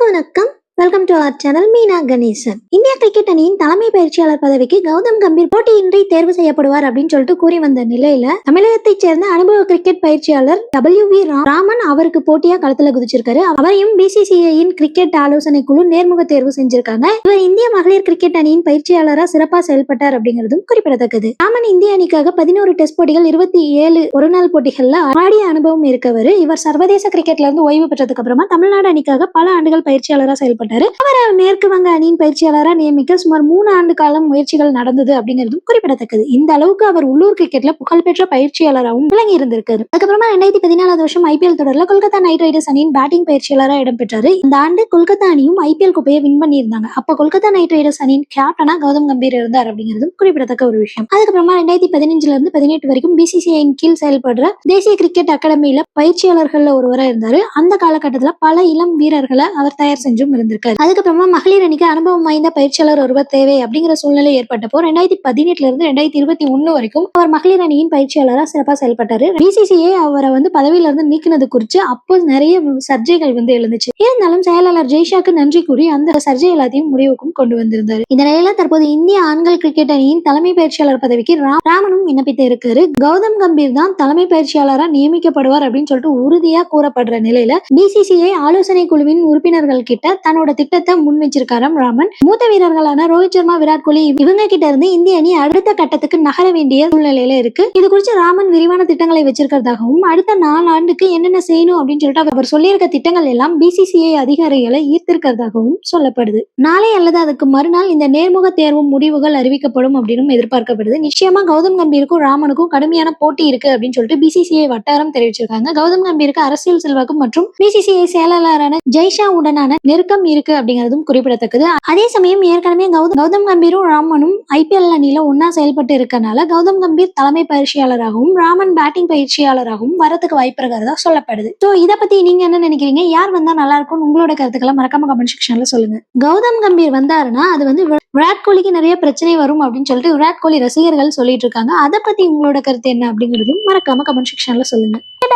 வணக்கம். வணக்கம் welcome to our channel Meena Ganesan India cricket அணியின் தலைமை பயிற்சியாளர் பதவிக்கு கௌதம் கம்பீர் போட்டியின்றி தேர்வு செய்யப்படுவார் அப்படின்னு சொல்லிட்டு கூறி வந்த நிலையில தமிழகத்தைச் சேர்ந்த அனுபவ கிரிக்கெட் பயிற்சியாளர் டபிள்யூ வி ராமன் அவருக்கு போட்டியா களத்துல குதிச்சிருக்காரு. அவரையும் பிசிசிஐயின் கிரிக்கெட் ஆலோசனை குழு நேர்முக தேர்வு செஞ்சிருக்காங்க. இவர் இந்திய மகளிர் கிரிக்கெட் அணியின் பயிற்சியாளரா சிறப்பா செயல்பட்டார் அப்படிங்கிறதும் குறிப்பிடத்தக்கது. ராமன் இந்திய அணிக்காக பதினோரு டெஸ்ட் போட்டிகள் இருபத்தி ஏழு ஒருநாள் போட்டிகள்ல ஆடிய அனுபவம் இருக்கவர். இவர் சர்வதேச கிரிக்கெட்ல இருந்து ஓய்வு பெற்றதுக்கு அப்புறமா தமிழ்நாடு அணிக்காக பல ஆண்டுகள் பயிற்சியாளரா செயல்பட்டார். அவரை மேற்கு வங்க அணியின் பயிற்சியாளரா நியமிக்க சுமார் மூணு ஆண்டு காலம் முயற்சிகள் நடந்தது அப்படிங்கிறதும் குறிப்பிடத்தக்கது. இந்த அளவுக்கு அவர் உள்ளூர் கிரிக்கெட்ல புகழ்பெற்ற பயிற்சியாளராகவும் விளங்கி இருந்திருக்காரு. அதுக்கப்புறமா ரெண்டாயிரத்தி பதினாலாவது வருஷம் ஐபிஎல் தொடர்ல கொல்கத்தா நைட் ரைடர்ஸ் அணியின் பேட்டிங் பயிற்சியாளரா இடம்பெற்றாரு. இந்த ஆண்டு கொல்கத்தா அணியும் ஐபிஎல் கோப்பையை வின் பண்ணியிருந்தாங்க. அப்ப கொல்கத்தா நைட் ரைடர்ஸ் அணியின் கேப்டனா கௌதம் கம்பீர் இருந்தார் அப்படிங்கிறதும் குறிப்பிடத்தக்க ஒரு விஷயம். அதுக்கப்புறமா ரெண்டாயிரத்தி பதினஞ்சுல இருந்து பதினெட்டு வரைக்கும் பிசிசிஐயின் கீழ் செயல்படுற தேசிய கிரிக்கெட் அகாடமியில பயிற்சியாளர்கள் ஒருவராக இருந்தாரு. அந்த காலகட்டத்துல பல இளம் வீரர்களை அவர் தயார் செஞ்சும் இருந்தார். இருந்திருக்காரு அதுக்கப்புறமா மகளிர் அணிக்கு அனுபவம் வாய்ந்த பயிற்சியாளர் ஒருவர் தேவை அப்படிங்கிற சூழ்நிலை ஏற்பட்டப்போ ரெண்டாயிரத்தி பதினெட்டுல இருந்து ரெண்டாயிரத்தி இருபத்தி ஒண்ணு வரைக்கும் அவர் மகளிர் அணியின் பயிற்சியாளராக சிறப்பாக செயல்பட்டாரு. பிசிசிஐ அவரை வந்து பதவியில இருந்து நீக்கினது குறித்து அப்போ நிறைய சர்ச்சைகள் வந்து எழுந்துச்சு. இருந்தாலும் செயலாளர் ஜெய்ஷாக்கு நன்றி கூறி அந்த சர்ச்சை எல்லாத்தையும் முடிவுக்கும் கொண்டு வந்திருந்தாரு. இந்த நிலையில தற்போது இந்திய ஆண்கள் கிரிக்கெட் அணியின் தலைமை பயிற்சியாளர் பதவிக்கு ராமனும் விண்ணப்பித்து இருக்காரு. கௌதம் கம்பீர் தான் தலைமை பயிற்சியாளரா நியமிக்கப்படுவார் அப்படின்னு சொல்லிட்டு உறுதியா கூறப்படுற நிலையில பிசிசிஐ ஆலோசனை குழுவின் உறுப்பினர்கள் கிட்ட தன்னோட திட்டத்தை முன் வச்சிருக்காராம் ராமன். மூத்த வீரர்களான ரோஹித் சர்மா விராட் கோலி இவங்க கிட்ட இருந்து இந்திய அணி அடுத்த கட்டத்துக்கு நகர வேண்டிய சூழ்நிலையில இருக்கு. இது குறித்து ராமன் விரிவான திட்டங்களை வச்சிருக்கிறதாகவும் அடுத்த நாலு ஆண்டுக்கு என்னென்ன செய்யணும் அப்படின்னு சொல்லிட்டு அவர் சொல்லியிருக்க திட்டங்கள் எல்லாம் பிசிசிஐ அதிகாரிகளை ஈர்த்திருக்கிறதாகவும் சொல்லப்படுது. நாளை அல்லது அதுக்கு மறுநாள் இந்த நேர்முக தேர்வு முடிவுகள் அறிவிக்கப்படும் அப்படின்னு எதிர்பார்க்கப்படுது. நிச்சயமா கௌதம் கம்பீருக்கும் ராமனுக்கும் கடுமையான போட்டி இருக்கு அப்படின்னு சொல்லிட்டு பிசிசிஐ வட்டாரம் தெரிவிச்சிருக்காங்க. கௌதம் கம்பீருக்கு அரசியல் செல்வாக்கு மற்றும் பிசிசிஐ செயலாளரான ஜெய்ஷா உடனான நெருக்கம் இருக்கு அப்படிங்கிறதும் குறிப்பிடத்தக்கது. அதே சமயம் ஏற்கனவே கௌதம் கௌதம் கம்பீரும் ராமனும் ஐபிஎல் அணியில ஒன்னா செயல்பட்டு இருக்கனால கௌதம் கம்பீர் தலைமை பயிற்சியாளராகவும் ராமன் பேட்டிங் பயிற்சியாளராகவும் வரதுக்கு வாய்ப்பு இருக்கிறதா சொல்லப்படுது. ஸோ இதை பத்தி நீங்க என்ன நினைக்கிறீங்க? யார் வந்தா நல்லா இருக்கும்னு உங்களோட கருத்துக்களை மறக்காம கமெண்ட் செக்ஷன்ல சொல்லுங்க. கௌதம் கம்பீர் வந்தாருன்னா அது வந்து விராட் கோலிக்கு நிறைய பிரச்சனை வரும் அப்படின்னு சொல்லிட்டு விராட் கோலி ரசிகர்கள் சொல்லிட்டு இருக்காங்க. அதை பத்தி உங்களோட கருத்து என்ன அப்படிங்கிறதையும் மறக்காம கமெண்ட் செக்ஷன்ல சொல்லுங்க.